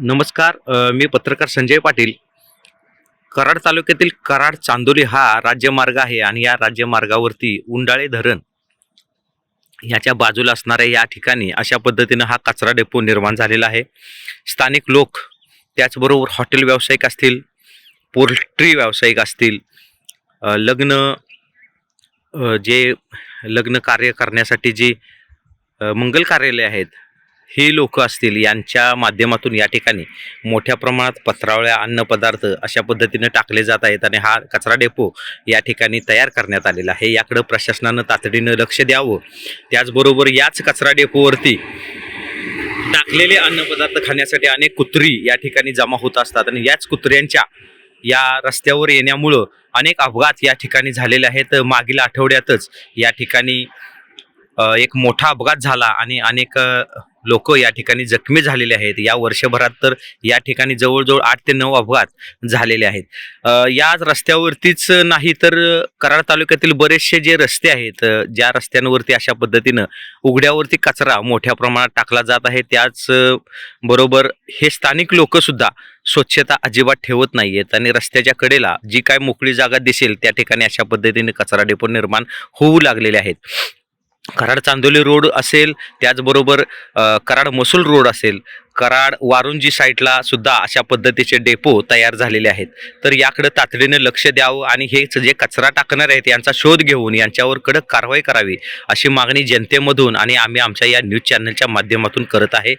नमस्कार मी पत्रकार संजय पाटील. कराड तालुक्यातील कराड चांदोली हा राज्यमार्ग आहे आणि या राज्यमार्गावरती उंडाळे धरण याच्या बाजूला असणाऱ्या या ठिकाणी अशा पद्धतीनं हा कचरा डेपो निर्माण झालेला आहे. स्थानिक लोक त्याचबरोबर हॉटेल व्यावसायिक असतील पोल्ट्री व्यावसायिक असतील लग्न जे लग्न कार्य करण्यासाठी जी मंगल कार्यालय आहेत ही लोक असतील यांच्या माध्यमातून या ठिकाणी मोठ्या प्रमाणात पत्रावळ्या अन्नपदार्थ अशा पद्धतीने टाकले जात आहेत आणि हा कचरा डेपो या ठिकाणी तयार करण्यात आलेला आहे. याकडं प्रशासनानं तातडीनं लक्ष द्यावं. त्याचबरोबर याच कचरा डेपोवरती टाकलेले अन्नपदार्थ खाण्यासाठी अनेक कुत्री या ठिकाणी जमा होत असतात आणि याच कुत्र्यांच्या या रस्त्यावर येण्यामुळं अनेक अपघात या ठिकाणी झालेले आहेत. मागील आठवड्यातच या ठिकाणी एक मोठा अपघात झाला आणि अनेक लोक या ठिकाणी जखमी झालेले आहेत. या वर्षभरात तर या ठिकाणी जवळजवळ आठ ते नऊ अपघात झालेले आहेत. या रस्त्यावरतीच नाही तर कराड तालुक्यातील बरेचसे जे रस्ते आहेत ज्या रस्त्यांवरती अशा पद्धतीनं उघड्यावरती कचरा मोठ्या प्रमाणात टाकला जात आहे त्याच बरोबर हे स्थानिक लोकसुद्धा स्वच्छता अजिबात ठेवत नाहीयेत आणि रस्त्याच्या कडेला जी काय मोकळी जागा दिसेल त्या ठिकाणी अशा पद्धतीने कचरा डेपो निर्माण होऊ लागलेले आहेत. कराड चांदोली रोड असेल त्याचबरोबर कराड मसूल रोड असेल कराड वारुंजी साईडला सुद्धा अशा पद्धतीचे डेपो तयार झालेले आहेत. तर याकडे तातडीने लक्ष द्यावं आणि हेच जे कचरा टाकणार आहेत यांचा शोध घेऊन यांच्यावर कडक कारवाई करावी अशी मागणी जनतेमधून आणि आम्ही आमच्या या न्यूज चॅनलच्या माध्यमातून करत आहे.